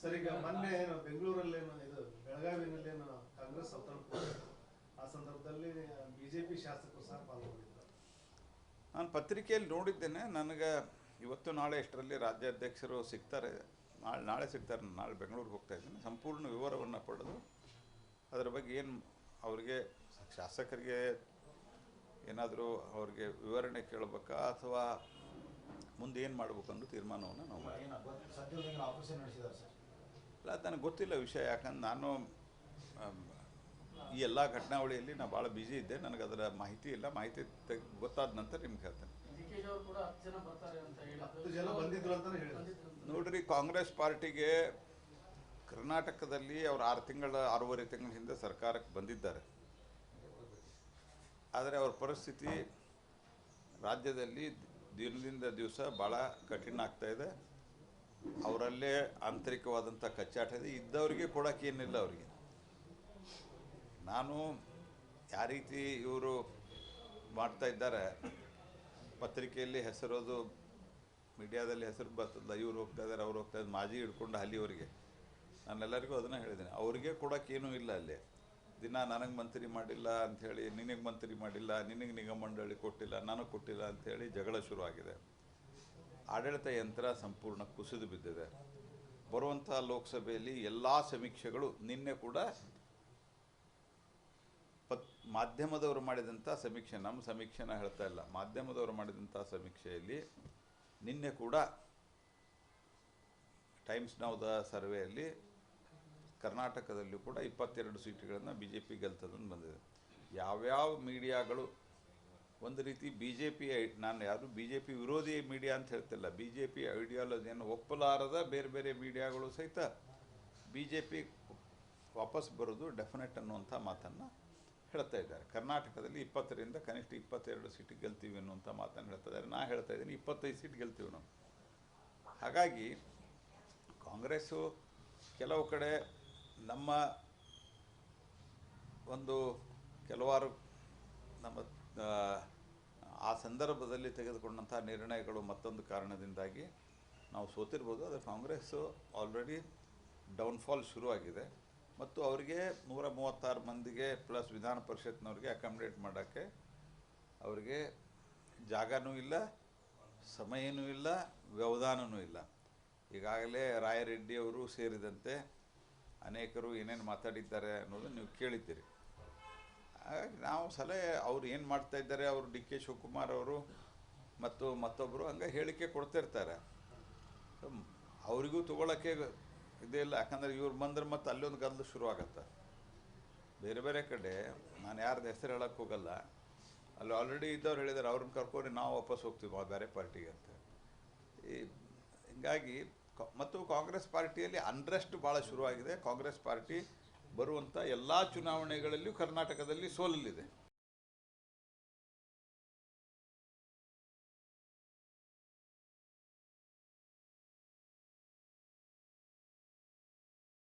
Sir ಈಗ ಮೊನ್ನೆ ಏನು ಬೆಂಗಳೂರಲ್ಲೇನು ಇದು ಬೆಳಗಾವಿನಲ್ಲೇನು ಕಾಂಗ್ರೆಸ್ ಕೊಟ್ಟಿತ್ತು. ಆ ಸಂದರ್ಭದಲ್ಲಿ ಬಿಜೆಪಿ ಶಾಸಕರು ಸಹ ಪಾಲ್ಗೊಂಡಿದ್ದರು. ನಾನು ಪತ್ರಿಕೆಯಲ್ಲಿ ನೋಡಿದ್ದೇನೆ ನನಗೆ ಇವತ್ತು ನಾಳೆ ಎಷ್ಟರಲ್ಲಿ ರಾಜ್ಯಾಧ್ಯಕ್ಷರು ಸಿಗ್ತಾರೆ ನಾಳೆ ನಾಳೆ ಸಿಗ್ತಾರೆ ನಾನು ನಾಳೆ ಬೆಂಗಳೂರಿಗೆ ಹೋಗ್ತಾ ಇದ್ದೀನಿ. ಸಂಪೂರ್ಣ ವಿವರವನ್ನು ಪಡೆದು ಅದರ ಬಗ್ಗೆ ಏನು ಅವರಿಗೆ ಶಾಸಕರಿಗೆ ಏನಾದರೂ ಅವ್ರಿಗೆ ವಿವರಣೆ ಕೇಳಬೇಕಾ ಅಥವಾ ಮುಂದೆ ಏನು ಮಾಡಬೇಕು ಅನ್ನೋ ತೀರ್ಮಾನವನ್ನು ನಾವು ನನಗೆ ಗೊತ್ತಿಲ್ಲ ವಿಷಯ. ಯಾಕಂದ್ರೆ ನಾನು ಈ ಎಲ್ಲ ಘಟನಾವಳಿಯಲ್ಲಿ ನಾನು ಭಾಳ ಬ್ಯುಸಿ ಇದ್ದೆ. ನನಗೆ ಅದರ ಮಾಹಿತಿ ಇಲ್ಲ. ಮಾಹಿತಿ ಗೊತ್ತಾದ ನಂತರ ನಿಮ್ಗೆ ಹೇಳ್ತೇನೆ. ಡಿ ಕೆ ಅವರು ಕೂಡ ಹತ್ತು ಜನ ಬರ್ತಾರೆ ಅಂತ ಹತ್ತು ಜನ ಬಂದಿದ್ರು ಅಂತಾನೆ ಹೇಳಿದ್ರು. ಬಂದಿದ್ರು ನೋಡ್ರಿ ಕಾಂಗ್ರೆಸ್ ಪಾರ್ಟಿಗೆ ಕರ್ನಾಟಕದಲ್ಲಿ ಅವ್ರು ಆರು ತಿಂಗಳ ಆರೂವರೆ ತಿಂಗಳ ಹಿಂದೆ ಸರ್ಕಾರಕ್ಕೆ ಬಂದಿದ್ದಾರೆ. ಆದರೆ ಅವ್ರ ಪರಿಸ್ಥಿತಿ ರಾಜ್ಯದಲ್ಲಿ ದಿನದಿಂದ ದಿವಸ ಭಾಳ ಕಠಿಣ ಆಗ್ತಾ ಇದೆ. ಅವರಲ್ಲೇ ಆಂತರಿಕವಾದಂಥ ಕಚ್ಚಾಟ ಇದೆ. ಇದ್ದವರಿಗೆ ಏನಿಲ್ಲ ಅವರಿಗೆ. ನಾನು ಯಾವ ರೀತಿ ಇವರು ಮಾಡ್ತಾ ಇದ್ದಾರೆ, ಪತ್ರಿಕೆಯಲ್ಲಿ ಹೆಸರೋದು, ಮೀಡಿಯಾದಲ್ಲಿ ಹೆಸರು ಬರ್ತದ ಇವ್ರು ಹೋಗ್ತಾ ಇದ್ದಾರೆ, ಅವ್ರು ಹೋಗ್ತಾ ಇದ್ದಾರೆ, ಮಾಜಿ ಹಿಡ್ಕೊಂಡು ನಾನು ನಾನೆಲ್ಲರಿಗೂ ಅದನ್ನು ಹೇಳಿದ್ದೀನಿ. ಅವ್ರಿಗೆ ಕೊಡೋಕ್ಕೇನೂ ಇಲ್ಲ ಅಲ್ಲಿ. ದಿನ ನನಗೆ ಮಂತ್ರಿ ಮಾಡಿಲ್ಲ ಅಂಥೇಳಿ, ನಿನಗೆ ಮಂತ್ರಿ ಮಾಡಿಲ್ಲ, ನಿನಗೆ ನಿಗಮ ಮಂಡಳಿ ಕೊಟ್ಟಿಲ್ಲ, ನನಗೆ ಕೊಟ್ಟಿಲ್ಲ ಅಂಥೇಳಿ ಜಗಳ ಶುರುವಾಗಿದೆ. ಆಡಳಿತ ಯಂತ್ರ ಸಂಪೂರ್ಣ ಕುಸಿದು ಬಿದ್ದಿದೆ. ಬರುವಂಥ ಲೋಕಸಭೆಯಲ್ಲಿ ಎಲ್ಲ ಸಮೀಕ್ಷೆಗಳು ನಿನ್ನೆ ಕೂಡ ಪತ್, ಮಾಧ್ಯಮದವರು ಮಾಡಿದಂಥ ಸಮೀಕ್ಷೆ, ನಮ್ಮ ಸಮೀಕ್ಷೆನ ಹೇಳ್ತಾ ಇಲ್ಲ. ಮಾಧ್ಯಮದವರು ಮಾಡಿದಂಥ ಸಮೀಕ್ಷೆಯಲ್ಲಿ ನಿನ್ನೆ ಕೂಡ ಟೈಮ್ಸ್ ನೌದ ಸರ್ವೆಯಲ್ಲಿ ಕರ್ನಾಟಕದಲ್ಲೂ ಕೂಡ ಇಪ್ಪತ್ತೆರಡು ಸೀಟುಗಳನ್ನು ಬಿ ಜೆ ಪಿ ಗೆಲ್ತದಂದು ಬಂದಿದೆ. ಯಾವ್ಯಾವ ಮೀಡಿಯಾಗಳು ಒಂದು ರೀತಿ ಬಿ ಜೆ ಪಿ ನಾನು ಯಾರು ಬಿ ಜೆ ಪಿ ವಿರೋಧಿ ಮೀಡಿಯಾ ಅಂತ ಹೇಳ್ತಿಲ್ಲ. ಬಿ ಜೆ ಪಿ ಐಡಿಯಾಲಜಿಯನ್ನು ಒಪ್ಪಲಾರದ ಬೇರೆ ಬೇರೆ ಮೀಡಿಯಾಗಳು ಸಹಿತ ಬಿ ಜೆ ಪಿ ವಾಪಸ್ ಬರೋದು ಡೆಫಿನೆಟ್ ಅನ್ನುವಂಥ ಮಾತನ್ನು ಹೇಳ್ತಾ ಇದ್ದಾರೆ. ಕರ್ನಾಟಕದಲ್ಲಿ ಇಪ್ಪತ್ತರಿಂದ ಕನಿಷ್ಠ ಇಪ್ಪತ್ತೆರಡು ಸೀಟ್ ಗೆಲ್ತೀವಿ ಅನ್ನುವಂಥ ಮಾತನ್ನು ಹೇಳ್ತಾ ಇದ್ದಾರೆ. ನಾ ಹೇಳ್ತಾ ಇದ್ದೀನಿ ಇಪ್ಪತ್ತೈದು ಸೀಟ್ ಗೆಲ್ತೀವಿ ನಾವು. ಹಾಗಾಗಿ ಕಾಂಗ್ರೆಸ್ಸು ಕೆಲವು ಕಡೆ ನಮ್ಮ ಒಂದು ಕೆಲವಾರು ನಮ್ಮ ಆ, ಸಂದರ್ಭದಲ್ಲಿ ತೆಗೆದುಕೊಂಡಂಥ ನಿರ್ಣಯಗಳು ಮತ್ತೊಂದು ಕಾರಣದಿಂದಾಗಿ ನಾವು ಸೋತಿರ್ಬೋದು. ಆದರೆ ಕಾಂಗ್ರೆಸ್ಸು ಆಲ್ರೆಡಿ ಡೌನ್ಫಾಲ್ ಶುರುವಾಗಿದೆ. ಮತ್ತು ಅವರಿಗೆ ನೂರ ಮೂವತ್ತಾರು ಮಂದಿಗೆ ಪ್ಲಸ್ ವಿಧಾನ ಪರಿಷತ್ನವ್ರಿಗೆ ಅಕಾಮಿಡೇಟ್ ಮಾಡೋಕ್ಕೆ ಅವರಿಗೆ ಜಾಗನೂ ಇಲ್ಲ ಸಮಯನೂ ಇಲ್ಲ ವ್ಯವಧಾನವೂ ಇಲ್ಲ. ಈಗಾಗಲೇ ರಾಯರೆಡ್ಡಿಯವರು ಸೇರಿದಂತೆ ಅನೇಕರು ಏನೇನು ಮಾತಾಡಿದ್ದಾರೆ ಅನ್ನೋದು ನೀವು ಕೇಳಿದ್ದೀರಿ. ಹಾಗಾಗಿ ನಾವು ಸಲಹೆ ಅವ್ರು ಏನು ಮಾಡ್ತಾ ಇದ್ದಾರೆ, ಅವರು ಡಿ ಕೆ ಶಿವಕುಮಾರ್ ಅವರು ಮತ್ತು ಮತ್ತೊಬ್ಬರು ಹಂಗೆ ಹೇಳಿಕೆ ಕೊಡ್ತಿರ್ತಾರೆ. ಅವರಿಗೂ ತೊಗೊಳಕ್ಕೆ ಇದೇ ಇಲ್ಲ, ಯಾಕಂದ್ರೆ ಇವ್ರು ಬಂದ್ರೆ ಮತ್ತೆ ಅಲ್ಲೊಂದು ಗದ್ದಲು ಶುರು ಆಗತ್ತೆ. ಬೇರೆ ಬೇರೆ ಕಡೆ, ನಾನು ಯಾರ್ದು ಹೆಸರು ಹೇಳೋಕ್ಕೆ ಹೋಗಲ್ಲ. ಅಲ್ಲಿ ಆಲ್ರೆಡಿ ಇದ್ದವ್ರು ಹೇಳಿದ್ದಾರೆ ಅವ್ರನ್ನ ಕರ್ಕೊಂಡು ನಾವು ವಾಪಸ್ ಹೋಗ್ತೀವಿ ಬೇರೆ ಪಾರ್ಟಿಗೆ ಅಂತ. ಈ ಹಿಂಗಾಗಿ ಮತ್ತು ಕಾಂಗ್ರೆಸ್ ಪಾರ್ಟಿಯಲ್ಲಿ ಅನ್ರೆಸ್ಟ್ ಭಾಳ ಶುರುವಾಗಿದೆ. ಕಾಂಗ್ರೆಸ್ ಪಾರ್ಟಿ ಬರುವಂಥ ಎಲ್ಲ ಚುನಾವಣೆಗಳಲ್ಲಿಯೂ ಕರ್ನಾಟಕದಲ್ಲಿ ಸೋಲಲಿದೆ.